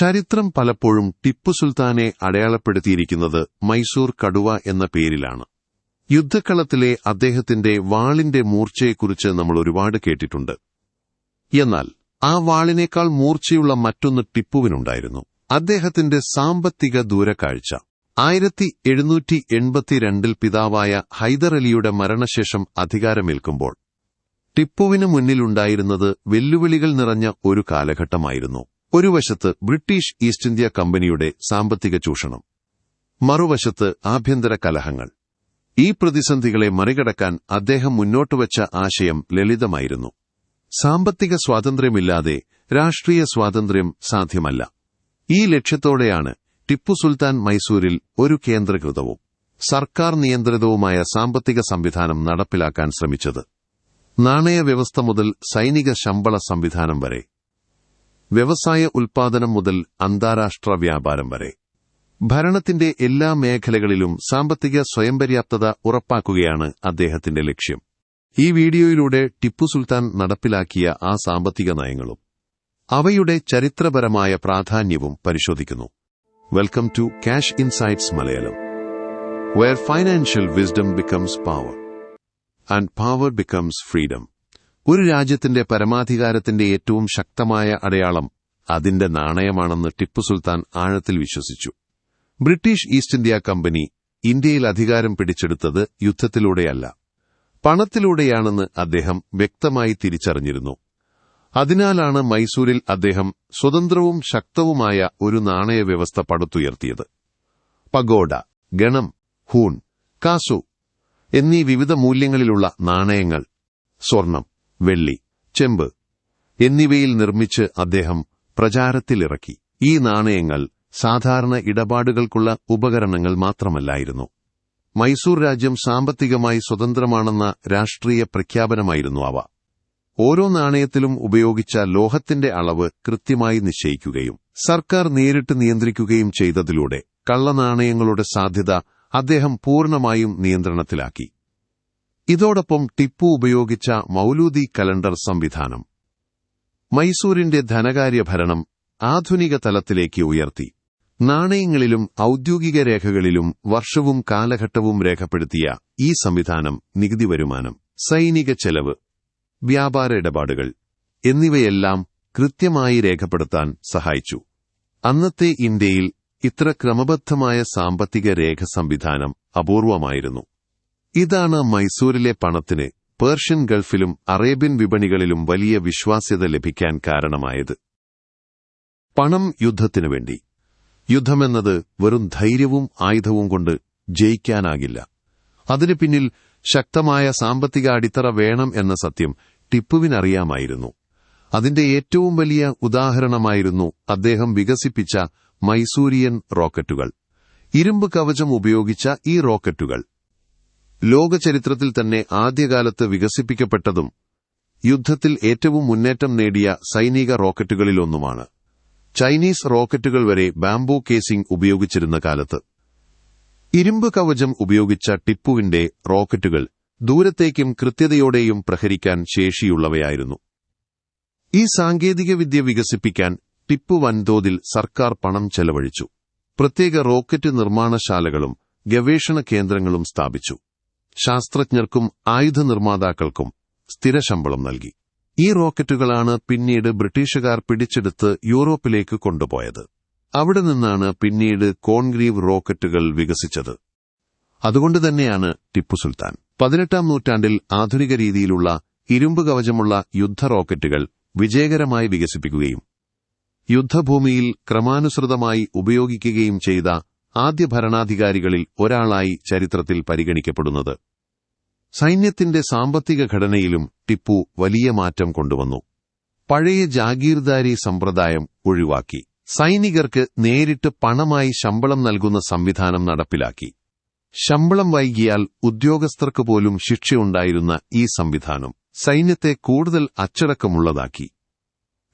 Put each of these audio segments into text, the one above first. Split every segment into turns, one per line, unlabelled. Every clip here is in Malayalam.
ചരിത്രം പലപ്പോഴും ടിപ്പു സുൽത്താനെ അടയാളപ്പെടുത്തിയിരിക്കുന്നത് മൈസൂർ കടുവ എന്ന പേരിലാണ്. യുദ്ധക്കളത്തിലെ അദ്ദേഹത്തിന്റെ വാളിന്റെ മൂർച്ചയെക്കുറിച്ച് നമ്മൾ ഒരുപാട് കേട്ടിട്ടുണ്ട്. എന്നാൽ ആ വാളിനേക്കാൾ മൂർച്ചയുള്ള മറ്റൊന്ന് ടിപ്പുവിനുണ്ടായിരുന്നു. അദ്ദേഹത്തിന്റെ സാമ്പത്തിക ദൂരക്കാഴ്ച. ആയിരത്തി എഴുന്നൂറ്റി എൺപത്തിരണ്ടിൽ പിതാവായ ഹൈദർ അലിയുടെ മരണശേഷം അധികാരമേൽക്കുമ്പോൾ ടിപ്പുവിന് മുന്നിലുണ്ടായിരുന്നത് വെല്ലുവിളികൾ നിറഞ്ഞ ഒരു കാലഘട്ടമായിരുന്നു. ഒരു വശത്ത് ബ്രിട്ടീഷ് ഈസ്റ്റ് ഇന്ത്യ കമ്പനിയുടെ സാമ്പത്തിക ചൂഷണം. മറുവശത്ത് ആഭ്യന്തര കലഹങ്ങൾ. ഈ പ്രതിസന്ധികളെ മറികടക്കാൻ അദ്ദേഹം മുന്നോട്ടുവച്ച ആശയം ലളിതമായിരുന്നു. സാമ്പത്തിക സ്വാതന്ത്ര്യമില്ലാതെ രാഷ്ട്രീയ സ്വാതന്ത്ര്യം സാധ്യമല്ല. ഈ ലക്ഷ്യത്തോടെയാണ് ടിപ്പു സുൽത്താൻ മൈസൂരിൽ ഒരു കേന്ദ്രകൃതവും സർക്കാർ നിയന്ത്രിതവുമായ സാമ്പത്തിക സംവിധാനം നടപ്പിലാക്കാൻ ശ്രമിച്ചത്. നാണയവ്യവസ്ഥ മുതൽ സൈനിക ശമ്പള സംവിധാനം വരെ വ്യവസായ ഉൽപാദനം മുതൽ അന്താരാഷ്ട്ര വ്യാപാരം വരെ. ഭരണത്തിന്റെ എല്ലാ മേഖലകളിലും സാമ്പത്തിക സ്വയംപര്യാപ്തത ഉറപ്പാക്കുകയാണ് അദ്ദേഹത്തിന്റെ ലക്ഷ്യം. ഈ വീഡിയോയിലൂടെ ടിപ്പു സുൽത്താൻ നടപ്പിലാക്കിയ ആ സാമ്പത്തിക നയങ്ങളും അവയുടെ ചരിത്രപരമായ പ്രാധാന്യവും പരിശോധിക്കുന്നു. Welcome to cash insights Malayalam where financial wisdom becomes power and power becomes freedom ഒരു രാജ്യത്തിന്റെ പരമാധികാരത്തിന്റെ ഏറ്റവും ശക്തമായ അടയാളം അതിന്റെ നാണയമാണെന്ന് ടിപ്പു സുൽത്താൻ ആഴത്തിൽ വിശ്വസിച്ചു. ബ്രിട്ടീഷ് ഈസ്റ്റ് ഇന്ത്യ കമ്പനി ഇന്ത്യയിൽ അധികാരം പിടിച്ചെടുത്തത് യുദ്ധത്തിലൂടെയല്ല. പണത്തിലൂടെയാണെന്ന് അദ്ദേഹം വ്യക്തമായി തിരിച്ചറിഞ്ഞിരുന്നു. അതിനാലാണ് മൈസൂരിൽ അദ്ദേഹം സ്വതന്ത്രവും ശക്തവുമായ ഒരു നാണയ വ്യവസ്ഥ പടുത്തുയർത്തിയത്. പഗോഡ ഗണം ഹൂൺ കാസു എന്നീ വിവിധ മൂല്യങ്ങളിലുള്ള നാണയങ്ങൾ സ്വർണം വെള്ളി ചെമ്പ് എന്നിവയിൽ നിർമ്മിച്ച് അദ്ദേഹം പ്രചാരത്തിലിറക്കി. ഈ നാണയങ്ങൾ സാധാരണ ഇടപാടുകൾക്കുള്ള ഉപകരണങ്ങൾ മാത്രമല്ലായിരുന്നു. മൈസൂർ രാജ്യം സാമ്പത്തികമായി സ്വതന്ത്രമാണെന്ന രാഷ്ട്രീയ പ്രഖ്യാപനമായിരുന്നു അവ. ഓരോ നാണയത്തിലും ഉപയോഗിച്ച ലോഹത്തിന്റെ അളവ് കൃത്യമായി നിശ്ചയിക്കുകയും സർക്കാർ നേരിട്ട് നിയന്ത്രിക്കുകയും ചെയ്തതിലൂടെ കള്ളനാണയങ്ങളുടെ സാധ്യത അദ്ദേഹം പൂർണമായും നിയന്ത്രണത്തിലാക്കി. ഇതോടൊപ്പം ടിപ്പു ഉപയോഗിച്ച മൗലൂദി കലണ്ടർ സംവിധാനം. മൈസൂരിന്റെ ധനകാര്യ ഭരണം ആധുനിക തലത്തിലേക്ക് ഉയർത്തി. നാണയങ്ങളിലും ഔദ്യോഗിക രേഖകളിലും വർഷവും കാലഘട്ടവും രേഖപ്പെടുത്തിയ ഈ സംവിധാനം നികുതി വരുമാനം സൈനിക ചെലവ് വ്യാപാര ഇടപാടുകൾ എന്നിവയെല്ലാം കൃത്യമായി രേഖപ്പെടുത്താൻ സഹായിച്ചു. അന്നത്തെ ഇന്ത്യയിൽ ഇത്ര ക്രമബദ്ധമായ സാമ്പത്തിക രേഖ സംവിധാനം അപൂർവമായിരുന്നു. ഇതാണ് മൈസൂരിലെ പണത്തിന് പേർഷ്യൻ ഗൾഫിലും അറേബ്യൻ വിപണികളിലും വലിയ വിശ്വാസ്യത ലഭിക്കാൻ കാരണമായത്. പണം യുദ്ധത്തിനു വേണ്ടി. യുദ്ധമെന്നത് വെറും ധൈര്യവും ആയുധവും കൊണ്ട് ജയിക്കാനാകില്ല. അതിനു പിന്നിൽ ശക്തമായ സാമ്പത്തിക അടിത്തറ വേണം എന്ന സത്യം ടിപ്പുവിനറിയാമായിരുന്നു. അതിന്റെ ഏറ്റവും വലിയ ഉദാഹരണമായിരുന്നു അദ്ദേഹം വികസിപ്പിച്ച മൈസൂരിയൻ റോക്കറ്റുകൾ. ഇരുമ്പ് കവചം ഉപയോഗിച്ച ഈ റോക്കറ്റുകൾ. ലോകചരിത്രത്തിൽ തന്നെ ആദ്യകാലത്ത് വികസിപ്പിക്കപ്പെട്ടതും യുദ്ധത്തിൽ ഏറ്റവും മുന്നേറ്റം നേടിയ സൈനിക റോക്കറ്റുകളിലൊന്നുമാണ്. ചൈനീസ് റോക്കറ്റുകൾ വരെ ബാംബു കേസിംഗ് ഉപയോഗിച്ചിരുന്ന കാലത്ത്. ഇരുമ്പ് കവചം ഉപയോഗിച്ച ടിപ്പുവിന്റെ റോക്കറ്റുകൾ ദൂരത്തേക്കും കൃത്യതയോടെയും പ്രഹരിക്കാൻ ശേഷിയുള്ളവയായിരുന്നു. ഈ സാങ്കേതികവിദ്യ വികസിപ്പിക്കാൻ ടിപ്പു വൻതോതിൽ സർക്കാർ പണം ചെലവഴിച്ചു. പ്രത്യേക റോക്കറ്റ് നിർമ്മാണശാലകളും ഗവേഷണ കേന്ദ്രങ്ങളും സ്ഥാപിച്ചു. ശാസ്ത്രജ്ഞർക്കും ആയുധ നിർമ്മാതാക്കൾക്കും സ്ഥിരശമ്പളം നൽകി. ഈ റോക്കറ്റുകളാണ് പിന്നീട് ബ്രിട്ടീഷുകാർ പിടിച്ചെടുത്ത് യൂറോപ്പിലേക്ക് കൊണ്ടുപോയത്. അവിടെ നിന്നാണ് പിന്നീട് കോൺഗ്രീവ് റോക്കറ്റുകൾ വികസിച്ചത്. അതുകൊണ്ട് തന്നെയാണ് ടിപ്പു സുൽത്താൻ. പതിനെട്ടാം നൂറ്റാണ്ടിൽ ആധുനിക രീതിയിലുള്ള ഇരുമ്പ് കവചമുള്ള യുദ്ധ റോക്കറ്റുകൾ വിജയകരമായി വികസിപ്പിക്കുകയും യുദ്ധഭൂമിയിൽ ക്രമാനുസൃതമായി ഉപയോഗിക്കുകയും ചെയ്ത ആദ്യ ഭരണാധികാരികളിൽ ഒരാളായി ചരിത്രത്തിൽ പരിഗണിക്കപ്പെടുന്നത്. സൈന്യത്തിന്റെ സാമ്പത്തിക ഘടനയിലും ടിപ്പു വലിയ മാറ്റം കൊണ്ടുവന്നു. പഴയ ജാഗീർദാരി സമ്പ്രദായം ഒഴിവാക്കി. സൈനികർക്ക് നേരിട്ട് പണമായി ശമ്പളം നൽകുന്ന സംവിധാനം നടപ്പിലാക്കി. ശമ്പളം വൈകിയാൽ ഉദ്യോഗസ്ഥർക്ക് പോലും ശിക്ഷയുണ്ടായിരുന്ന ഈ സംവിധാനം സൈന്യത്തെ കൂടുതൽ അച്ചടക്കമുള്ളതാക്കി.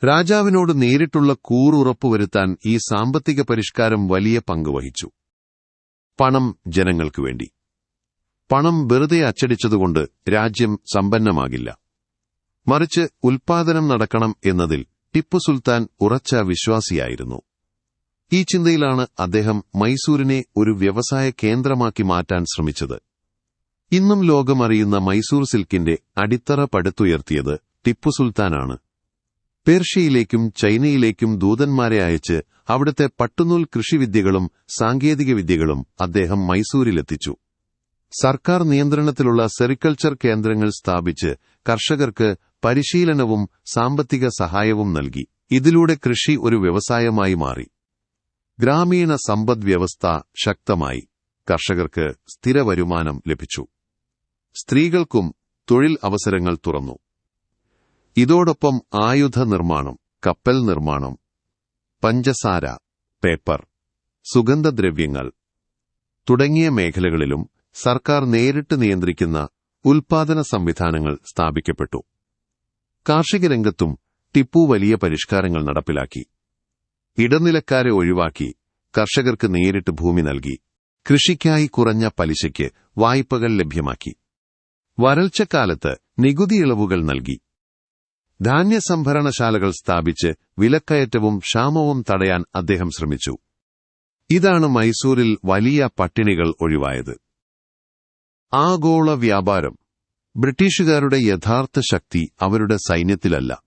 രാജാവിനോട് നേരിട്ടുള്ള കൂറുറപ്പുവരുത്താൻ ഈ സാമ്പത്തിക പരിഷ്കാരം വലിയ പങ്കുവഹിച്ചു പണം ജനങ്ങൾക്കു വേണ്ടി. പണം വെറുതെ അച്ചടിച്ചതുകൊണ്ട് രാജ്യം സമ്പന്നമാകില്ല. മറിച്ച് ഉൽപാദനം നടക്കണം എന്നതിൽ ടിപ്പു സുൽത്താൻ ഉറച്ച വിശ്വാസിയായിരുന്നു. ഈ ചിന്തയിലാണ് അദ്ദേഹം മൈസൂരിനെ ഒരു വ്യവസായ കേന്ദ്രമാക്കി മാറ്റാൻ ശ്രമിച്ചത്. ഇന്നും ലോകമറിയുന്ന മൈസൂർ സിൽക്കിന്റെ അടിത്തറ പടുത്തുയർത്തിയത് ടിപ്പു സുൽത്താനാണ്. പേർഷ്യയിലേക്കും ചൈനയിലേക്കും ദൂതന്മാരെ അയച്ച് അവിടുത്തെ പട്ടുനൂൽ കൃഷിവിദ്യകളും സാങ്കേതികവിദ്യകളും അദ്ദേഹം മൈസൂരിലെത്തിച്ചു. സർക്കാർ നിയന്ത്രണത്തിലുള്ള സെറിക്കൾച്ചർ കേന്ദ്രങ്ങൾ സ്ഥാപിച്ച് കർഷകർക്ക് പരിശീലനവും സാമ്പത്തിക സഹായവും നൽകി. ഇതിലൂടെ കൃഷി ഒരു വ്യവസായമായി മാറി. ഗ്രാമീണ സമ്പദ് വ്യവസ്ഥ ശക്തമായി. കർഷകർക്ക് സ്ഥിര വരുമാനം ലഭിച്ചു. സ്ത്രീകൾക്കും തൊഴിൽ അവസരങ്ങൾ തുറന്നു. ഇതോടൊപ്പം ആയുധ നിർമ്മാണം കപ്പൽ നിർമ്മാണം പഞ്ചസാര പേപ്പർ സുഗന്ധദ്രവ്യങ്ങൾ തുടങ്ങിയ മേഖലകളിലും സർക്കാർ നേരിട്ട് നിയന്ത്രിക്കുന്ന ഉൽപാദന സംവിധാനങ്ങൾ സ്ഥാപിക്കപ്പെട്ടു. കാർഷിക രംഗത്തും ടിപ്പു വലിയ പരിഷ്കാരങ്ങൾ നടപ്പിലാക്കി. ഇടനിലക്കാരെ ഒഴിവാക്കി കർഷകർക്ക് നേരിട്ട് ഭൂമി നൽകി. കൃഷിക്കായി കുറഞ്ഞ പലിശയ്ക്ക് വായ്പകൾ ലഭ്യമാക്കി. വരൾച്ചക്കാലത്ത് നികുതി ഇളവുകൾ നൽകി. ധാന്യസംഭരണശാലകൾ സ്ഥാപിച്ച് വിലക്കയറ്റവും ക്ഷാമവും തടയാൻ അദ്ദേഹം ശ്രമിച്ചു. ഇതാണ് മൈസൂരിൽ വലിയ പട്ടിണികൾ ഒഴിവായത്. ആഗോള വ്യാപാരം. ബ്രിട്ടീഷുകാരുടെ യഥാർത്ഥ ശക്തി അവരുടെ സൈന്യത്തിലല്ല.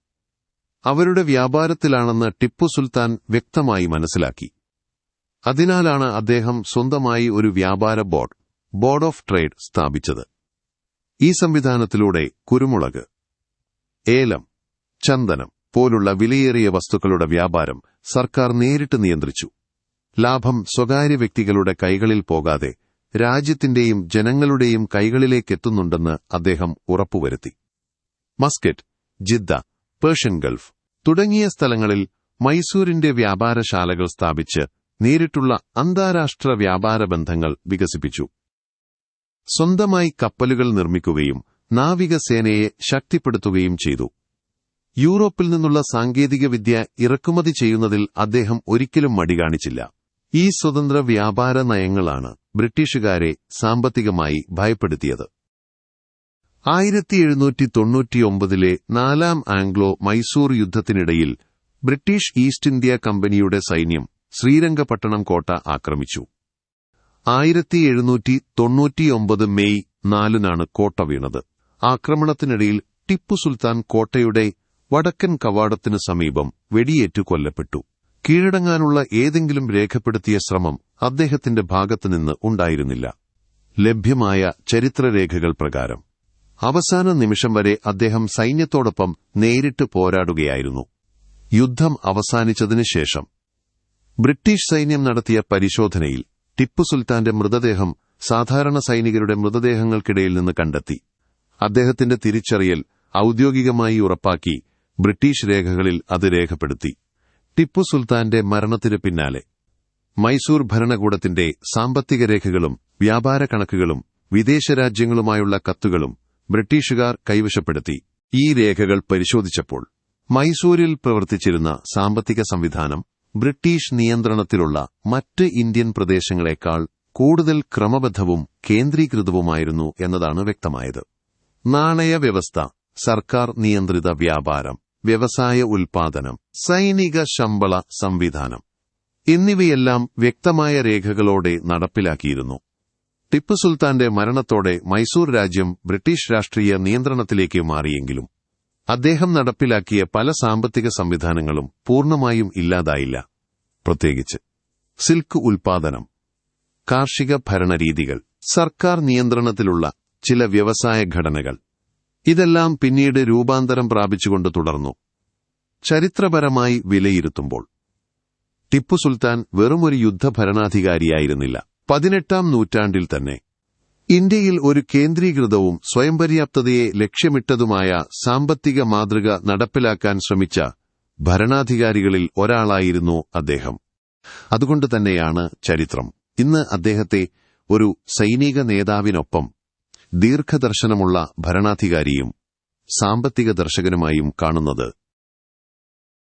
അവരുടെ വ്യാപാരത്തിലാണെന്ന് ടിപ്പു സുൽത്താൻ വ്യക്തമായി മനസ്സിലാക്കി. അതിനാലാണ് അദ്ദേഹം സ്വന്തമായി ഒരു വ്യാപാര ബോർഡ് ബോർഡ് ഓഫ് ട്രേഡ് സ്ഥാപിച്ചത്. ഈ സംവിധാനത്തിലൂടെ കുരുമുളക് ഏലം ചന്ദനം പോലുള്ള വിലയേറിയ വസ്തുക്കളുടെ വ്യാപാരം സർക്കാർ നേരിട്ട് നിയന്ത്രിച്ചു. ലാഭം സ്വകാര്യ വ്യക്തികളുടെ കൈകളിൽ പോകാതെ രാജ്യത്തിന്റെയും ജനങ്ങളുടെയും കൈകളിലേക്കെത്തുന്നുണ്ടെന്ന് അദ്ദേഹം ഉറപ്പുവരുത്തി. മസ്കറ്റ് ജിദ്ദ പേർഷ്യൻ ഗൾഫ് തുടങ്ങിയ സ്ഥലങ്ങളിൽ മൈസൂരിന്റെ വ്യാപാരശാലകൾ സ്ഥാപിച്ച് നേരിട്ടുള്ള അന്താരാഷ്ട്ര വ്യാപാര ബന്ധങ്ങൾ വികസിപ്പിച്ചു. സ്വന്തമായി കപ്പലുകൾ നിർമ്മിക്കുകയും നാവികസേനയെ ശക്തിപ്പെടുത്തുകയും ചെയ്തു. യൂറോപ്പിൽ നിന്നുള്ള സാങ്കേതികവിദ്യ ഇറക്കുമതി ചെയ്യുന്നതിൽ അദ്ദേഹം ഒരിക്കലും മടി കാണിച്ചില്ല. ഈ സ്വതന്ത്ര വ്യാപാര നയങ്ങളാണ് ബ്രിട്ടീഷുകാരെ സാമ്പത്തികമായി ഭയപ്പെടുത്തിയത്. ആയിരത്തി എഴുന്നൂറ്റി തൊണ്ണൂറ്റിയൊമ്പതിലെ നാലാം ആംഗ്ലോ മൈസൂർ യുദ്ധത്തിനിടയിൽ ബ്രിട്ടീഷ് ഈസ്റ്റ് ഇന്ത്യ കമ്പനിയുടെ സൈന്യം ശ്രീരംഗപട്ടണം കോട്ട ആക്രമിച്ചു. ആയിരത്തി എഴുന്നൂറ്റി തൊണ്ണൂറ്റിയൊമ്പത് മെയ് നാലിനാണ് കോട്ട വീണത്. ആക്രമണത്തിനിടയിൽ ടിപ്പു സുൽത്താൻ കോട്ടയുടെ വടക്കൻ കവാടത്തിനു സമീപം വെടിയേറ്റു കൊല്ലപ്പെട്ടു. കീഴടങ്ങാനുള്ള ഏതെങ്കിലും രേഖപ്പെടുത്തിയ ശ്രമം അദ്ദേഹത്തിന്റെ ഭാഗത്തുനിന്ന് ഉണ്ടായിരുന്നില്ല. ലഭ്യമായ ചരിത്രരേഖകൾ പ്രകാരം. അവസാന നിമിഷം വരെ അദ്ദേഹം സൈന്യത്തോടൊപ്പം നേരിട്ട് പോരാടുകയായിരുന്നു. യുദ്ധം അവസാനിച്ചതിനു ശേഷം. ബ്രിട്ടീഷ് സൈന്യം നടത്തിയ പരിശോധനയിൽ ടിപ്പു സുൽത്താന്റെ മൃതദേഹം സാധാരണ സൈനികരുടെ മൃതദേഹങ്ങൾക്കിടയിൽ നിന്ന് കണ്ടെത്തി. അദ്ദേഹത്തിന്റെ തിരിച്ചറിയൽ ഔദ്യോഗികമായി ഉറപ്പാക്കി ബ്രിട്ടീഷ് രേഖകളിൽ അത് രേഖപ്പെടുത്തി. ടിപ്പു സുൽത്താന്റെ മരണത്തിനു പിന്നാലെ. മൈസൂർ ഭരണകൂടത്തിന്റെ സാമ്പത്തിക രേഖകളും വ്യാപാര കണക്കുകളും വിദേശ രാജ്യങ്ങളുമായുള്ള കത്തുകളും ബ്രിട്ടീഷുകാർ കൈവശപ്പെടുത്തി. ഈ രേഖകൾ പരിശോധിച്ചപ്പോൾ മൈസൂരിൽ പ്രവർത്തിച്ചിരുന്ന സാമ്പത്തിക സംവിധാനം ബ്രിട്ടീഷ് നിയന്ത്രണത്തിലുള്ള മറ്റ് ഇന്ത്യൻ പ്രദേശങ്ങളെക്കാൾ കൂടുതൽ ക്രമബദ്ധവും കേന്ദ്രീകൃതവുമായിരുന്നു എന്നതാണ് വ്യക്തമായത്. നാണയ വ്യവസ്ഥ സർക്കാർ നിയന്ത്രിത വ്യാപാരം വ്യവസായ ഉൽപാദനം സൈനിക ശമ്പള സംവിധാനം എന്നിവയെല്ലാം വ്യക്തമായ രേഖകളോടെ നടപ്പിലാക്കിയിരുന്നു. ടിപ്പു സുൽത്താന്റെ മരണത്തോടെ മൈസൂർ രാജ്യം ബ്രിട്ടീഷ് രാഷ്ട്രീയ നിയന്ത്രണത്തിലേക്ക് മാറിയെങ്കിലും അദ്ദേഹം നടപ്പിലാക്കിയ പല സാമ്പത്തിക സംവിധാനങ്ങളും പൂർണമായും ഇല്ലാതായില്ല. പ്രത്യേകിച്ച് സിൽക്ക് ഉൽപാദനം കാർഷിക ഭരണരീതികൾ സർക്കാർ നിയന്ത്രണത്തിലുള്ള ചില വ്യവസായ ഘടനകൾ ഇതെല്ലാം പിന്നീട് രൂപാന്തരം പ്രാപിച്ചുകൊണ്ട് തുടർന്നു. ചരിത്രപരമായി വിലയിരുത്തുമ്പോൾ. ടിപ്പു സുൽത്താൻ വെറുമൊരു യുദ്ധഭരണാധികാരിയായിരുന്നില്ല. പതിനെട്ടാം നൂറ്റാണ്ടിൽ തന്നെ. ഇന്ത്യയിൽ ഒരു കേന്ദ്രീകൃതവും സ്വയംപര്യാപ്തതയെ ലക്ഷ്യമിട്ടതുമായ സാമ്പത്തിക മാതൃക നടപ്പിലാക്കാൻ ശ്രമിച്ച ഭരണാധികാരികളിൽ ഒരാളായിരുന്നു അദ്ദേഹം. അതുകൊണ്ട് തന്നെയാണ് ചരിത്രം. ഇന്ന് അദ്ദേഹത്തെ ഒരു സൈനിക നേതാവിനൊപ്പം ദീർഘദർശനമുള്ള ഭരണാധികാരിയും സാമ്പത്തിക ദർശകനുമായും കാണുന്നത്